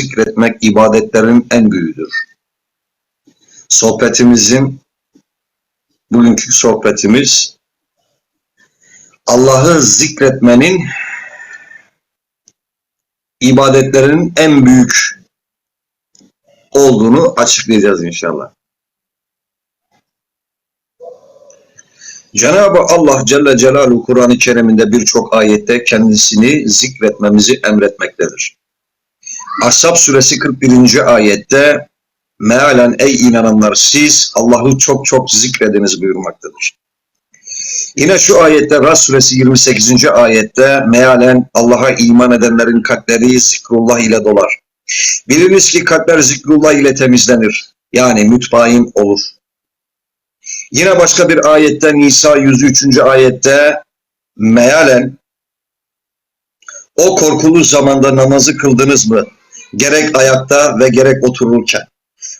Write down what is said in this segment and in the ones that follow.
zikretmek ibadetlerin en büyüğüdür. Sohbetimizin, bugünkü sohbetimiz, Allah'ı zikretmenin ibadetlerin en büyük olduğunu açıklayacağız inşallah. Cenab-ı Allah Celle Celaluhu Kur'an-ı Kerim'inde birçok ayette kendisini zikretmemizi emretmektedir. Ashab suresi 41. ayette mealen ey inananlar siz Allah'ı çok çok zikrediniz buyurmaktadır. Yine şu ayette Ras suresi 28. ayette mealen Allah'a iman edenlerin kalpleri zikrullah ile dolar. Biliniz ki kalpler zikrullah ile temizlenir. Yani mütmain olur. Yine başka bir ayette Nisa 103. ayette mealen o korkulu zamanda namazı kıldınız mı? Gerek ayakta ve gerek otururken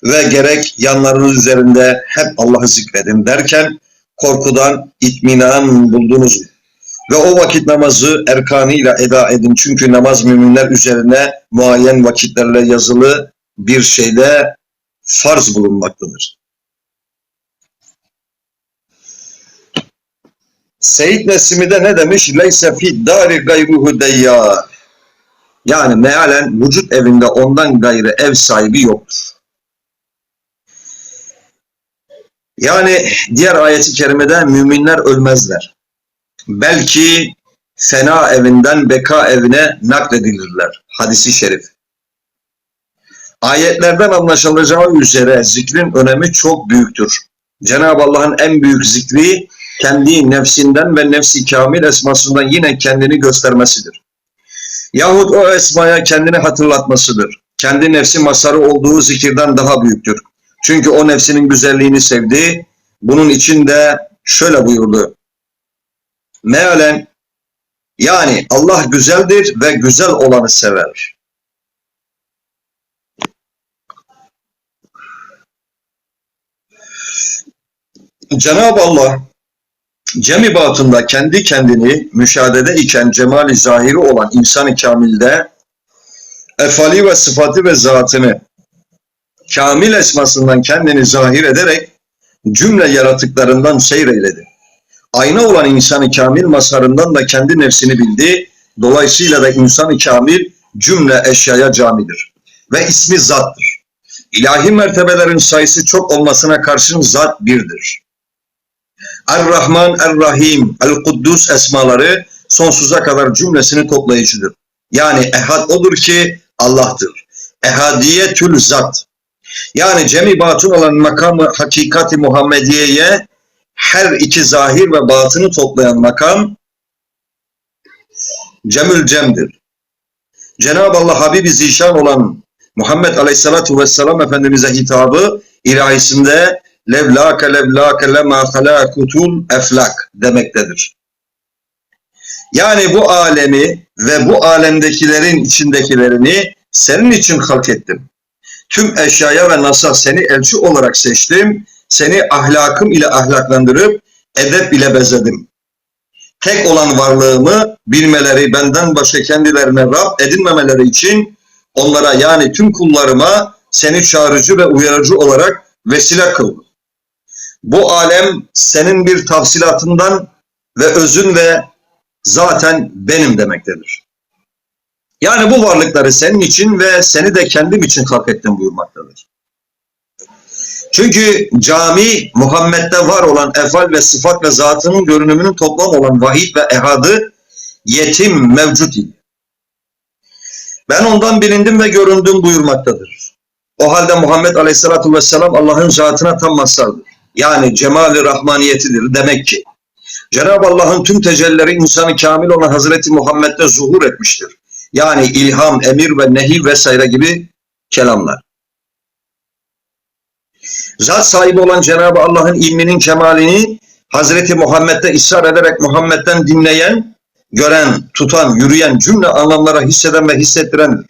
ve gerek yanlarınız üzerinde hep Allah'ı zikredin derken korkudan itminan buldunuz mu? Ve o vakit namazı erkanıyla eda edin. Çünkü namaz müminler üzerine muayyen vakitlerle yazılı bir şeyde farz bulunmaktadır. Seyit Nesimi de ne demiş? Leyse fi dari gayruhu deyyar. Yani mealen vücut evinde ondan gayrı ev sahibi yoktur. Yani diğer ayeti kerimede müminler ölmezler. Belki fena evinden beka evine nakledilirler. Hadisi şerif. Ayetlerden anlaşılacağı üzere zikrin önemi çok büyüktür. Cenab-ı Allah'ın en büyük zikri kendi nefsinden ve nefsi kamil esmasından yine kendini göstermesidir. Yahut o esmaya kendini hatırlatmasıdır. Kendi nefsi masarı olduğu zikirden daha büyüktür. Çünkü o nefsinin güzelliğini sevdi. Bunun için de şöyle buyurdu. Mealen yani Allah güzeldir ve güzel olanı sever. Cenab-ı Allah cemi batında kendi kendini müşahedede iken cemali zahiri olan insan-ı kamilde efali ve sıfatı ve zatını kamil esmasından kendini zahir ederek cümle yaratıklarından seyreyledi. Ayna olan insanı kamil mazharından da kendi nefsini bildi. Dolayısıyla da insanı kamil cümle eşyaya camidir. Ve ismi zattır. İlahi mertebelerin sayısı çok olmasına karşın zat birdir. Er-Rahman, Er-Rahim, El-Kuddus esmaları sonsuza kadar cümlesini toplayıcıdır. Yani ehad odur ki Allah'tır. Ehadiyetül zat. Yani cemi batın olan makamı hakikati Muhammediye'ye her iki zahir ve batını toplayan makam cemül cemdir. Cenab-ı Allah Habibi Zişan olan Muhammed Aleyhisselatü Vesselam Efendimiz'e hitabı ilahisinde levlâke levlâke lemâ halâkutul eflak demektedir. Yani bu alemi ve bu alemdekilerin içindekilerini senin için halk ettim. Tüm eşyaya ve nasa seni elçi olarak seçtim. Seni ahlakım ile ahlaklandırıp edep ile bezedim. Tek olan varlığımı bilmeleri benden başka kendilerine Rab edinmemeleri için onlara yani tüm kullarıma seni çağırıcı ve uyarıcı olarak vesile kıldım. Bu alem senin bir tafsilatından ve özün ve zaten benim demektedir. Yani bu varlıkları senin için ve seni de kendim için halk ettim buyurmaktadır. Çünkü cami Muhammed'de var olan efal ve sıfat ve zatının görünümünün toplam olan vahid ve ehadı yetim mevcut idi. Ben ondan bilindim ve göründüm buyurmaktadır. O halde Muhammed Aleyhisselatü Vesselam Allah'ın zatına tam mazhardır. Yani cemali rahmaniyetidir demek ki. Cenab-ı Allah'ın tüm tecellileri insanı kamil olan Hazreti Muhammed'de zuhur etmiştir. Yani ilham, emir ve nehi vesaire gibi kelamlar. Zat sahibi olan Cenab-ı Allah'ın ilminin kemalini Hazreti Muhammed'de ısrar ederek Muhammed'den dinleyen, gören, tutan, yürüyen cümle anlamlara hisseden ve hissettirendir.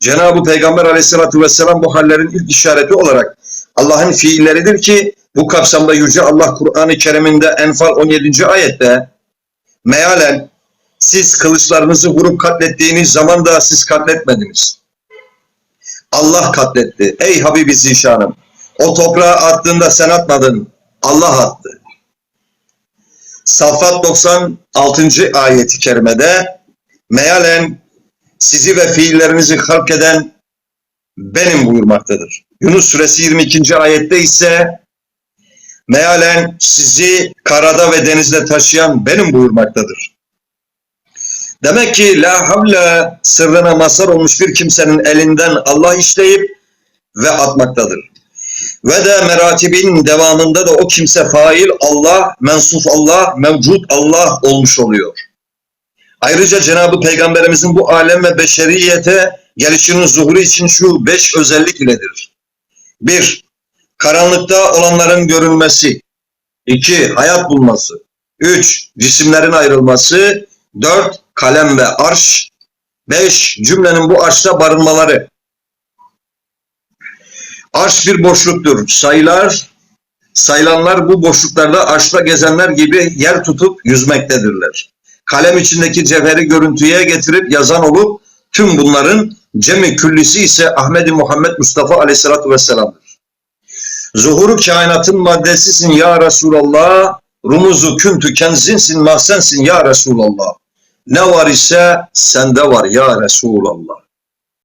Cenab-ı Peygamber aleyhissalatü vesselam bu hallerin ilk işareti olarak Allah'ın fiilleridir ki bu kapsamda Yüce Allah Kur'an-ı Kerim'inde Enfal 17. ayette mealen siz kılıçlarınızı vurup katlettiğiniz zaman da siz katletmediniz. Allah katletti. Ey Habibi Zişanım. O toprağa attığında sen atmadın. Allah attı. Saffat 96. ayeti kerimede mealen sizi ve fiillerinizi halk eden benim buyurmaktadır. Yunus suresi 22. ayette ise mealen sizi karada ve denizde taşıyan benim buyurmaktadır. Demek ki la havle sırrına mazhar olmuş bir kimsenin elinden Allah işleyip ve atmaktadır. Ve de meratibin devamında da o kimse fail Allah, mensuf Allah, mevcut Allah olmuş oluyor. Ayrıca Cenab-ı Peygamberimizin bu alem ve beşeriyete gelişinin zuhuru için şu beş özellik iledir. 1. Karanlıkta olanların görünmesi. 2. Hayat bulması. 3. Cisimlerin ayrılması. 4. Kalem ve arş. 5. Cümlenin bu arşta barınmaları. Arş bir boşluktur. Sayılar, sayılanlar bu boşluklarda arşta gezenler gibi yer tutup yüzmektedirler. Kalem içindeki cevheri görüntüye getirip yazan olup tüm bunların cemi küllisi ise Ahmedi Muhammed Mustafa Aleyhisselatü Vesselam'dır. Zuhuru kainatın maddesisin ya Resulallah, rumuzu küntü kenzinsin mahsensin ya Resulallah. Ne var ise sende var ya Resulallah.